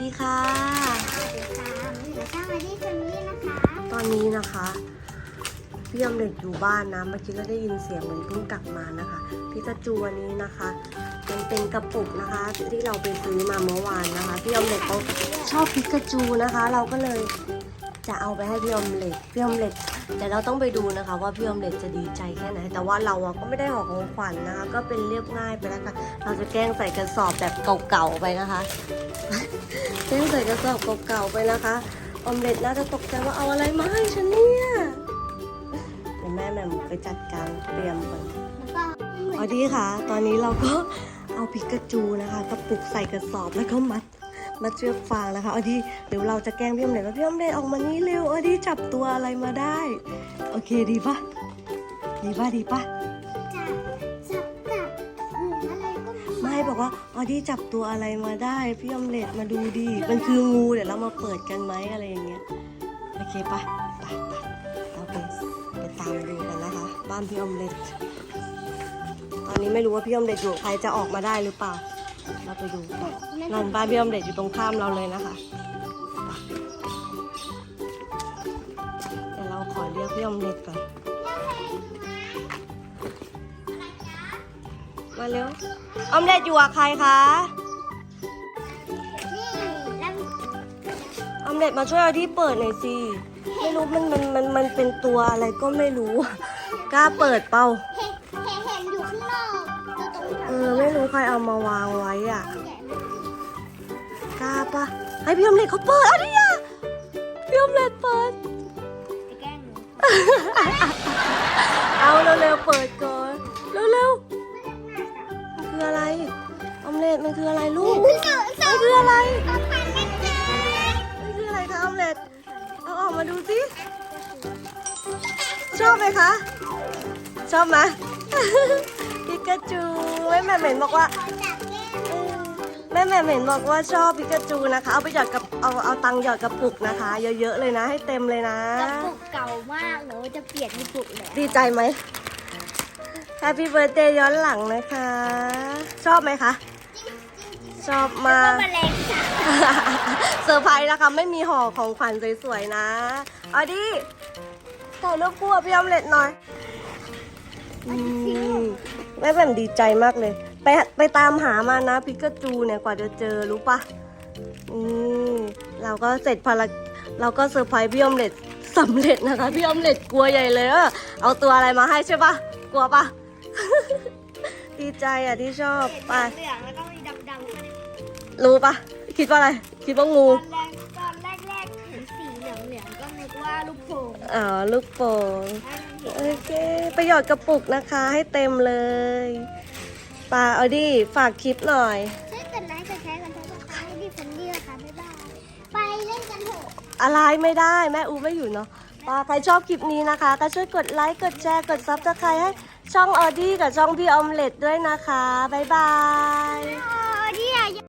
ดีค่ะ สวัสดีค่ะหนูช่างมาที่แฟมิลี่นะคะ ตอนนี้นะคะพี่อมเล็กอยู่บ้านนะ เมื่อกี้ก็ได้ยินเสียงเหมือนเพิ่งกลับมานะคะพิกาจูอันนี้นะคะ มันเป็นกระปุกนะคะ ที่เราไปซื้อมาเมื่อวานนะคะ พี่อมเล็กเขาชอบพิกาจูนะคะ เราก็เลยจะเอาไปให้พี่อมเล็กพี่อมเล็กแต่เราต้องไปดูนะคะ ว่าพี่อมเล็กจะดีใจแค่ไหน แต่ว่าเราอะก็ไม่ได้หอของขวัญนะคะ ก็เป็นเรียบง่ายไปแล้วค่ะ เราจะแกล้งใส่กระสอบแบบเก่าๆไปนะคะ แกล้งใส่กระสอบเก่าๆไปนะคะออมเล็ตน่าจะตกใจว่าเอาอะไรมาให้ฉันเนี่ยเดี๋ยวแม่แหม่มไปจัดการเตรียมก่อนแล้วก็สวัสดีค่ะ ตอนนี้เราก็เอาปิกาจูนะคะกระปุกใส่กระสอบแล้วก็มัดมัดเชือกฟางนะคะเอดีเดี๋ยวเราจะแกล้งพี่อมเล็ตว่าพี่อมเล็ตออกมานี่เร็วเอดีจับตัวอะไรมาได้ โอเคดีปะดีปะดีปะ บอกว่าออดี้จับตัวอะไรมาได้พี่อมเล็ตมาดูดีมันคืองูเดี๋ยวเรามาเปิดกันไหมอะไรอย่างเงี้ยโอเคปะไปไปเราไปไปตามดูกันนะคะ บ้านพี่อมเล็ตตอนนี้ไม่รู้ว่าพี่อมเล็ตอยู่ใครจะออกมาได้หรือเปล่า เราไปดูนั่นบ้านพี่อมเล็ตอยู่ตรงข้ามเราเลยนะคะเดี๋ยวเราขอเรียกพี่อมเล็ตก่อน มาเร็วออมเล็ตอยู่กับใครคะนี่แล้วออมเล็ตมาช่วยเอาที่เปิดหน่อยสิไม่รู้มันมันมันมันเป็นตัวอะไรก็ไม่รู้ กล้าเปิดเปล่าเห็นเห็นเห็นอยู่ข้างนอกตัวตรงแถเอวอไม่รู้ใครเอามาวางไว้อะแกะไม่กล้าปะให้พี่อมเล็ตเขาเปิดอะไรอะพี่อมเล็ตเปิดไปแกล้งหนูเอาเร็วๆเปิดก่อนเร็วๆมัน คืออะไร ออมเล็ตมันคืออะไรลูก มันคือมันคืออะไรสะพานเล็กมันคืออะไรคะออมเล็ตเอาออกมาดูสิ ชอบไหมคะ ชอบไหมปิกาจูแม่แม่เหม็นบอกว่าๆขอจับแก้มเออแม่แม่เหม็นบอกว่าชอบปิกาจูนะคะ เอาไปหยอดกับเอาเอาตังค์หยอดกระปุกนะคะ เยอะๆเลยนะ ให้เต็มเลยนะ กระปุกเก่ามากหนูจะเปลี่ยนกระปุกเลยดีใจไหม Happy Birthday ย้อนหลังนะคะ ชอบไหมคะ ชอบมากแมลงสาบเซอร์ไพรส์นะคะไม่มีห่อของขวัญสวยๆนะเอาดิถ่ายรูปคู่กับพี่ออมเล็ตหน่อยอืมแม่แหม่มดีใจมากเลย ไปไปตามหามานะพิกาจูเนี่ยกว่าจะเจอรู้ปะอืมเราก็เสร็จภารกิจเราก็เซอร์ไพรส์พี่ออมเล็ตสำเร็จนะคะ พี่ออมเล็ตกลัวใหญ่เลยว่าเอาตัวอะไรมาให้ใช่ปะกลัวปะ ดีใจอะที่ชอบไปเหลืองแล้วก็มีดำๆด้วยรู้ปะคิดว่าอะไร คิดว่างู ตอนแรกตอนแรกแรกๆเห็นสีเหลืองเหลืองๆก็นึกว่าลูกโป่งอ๋อ ลูกโป่งโอเค ประโยชน์กระปุกนะคะให้เต็มเลยปาเอาดิฝากคลิปหน่อย ช่วยกดไลค์กดแชร์กันทุกท่านให้ดีเฟนดี้นะคะบ๊ายบายไปเล่นกันเถอะ อะไรไม่ได้ แม่อูไม่อยู่เนาะปาใครชอบคลิปนี้นะคะ ก็ช่วยกดไลค์ กดแชร์ กดซับสไครต์ให้ ช่องออดี้กับช่องพี่ออมเล็ตด้วยนะคะ บ๊ายบายบาย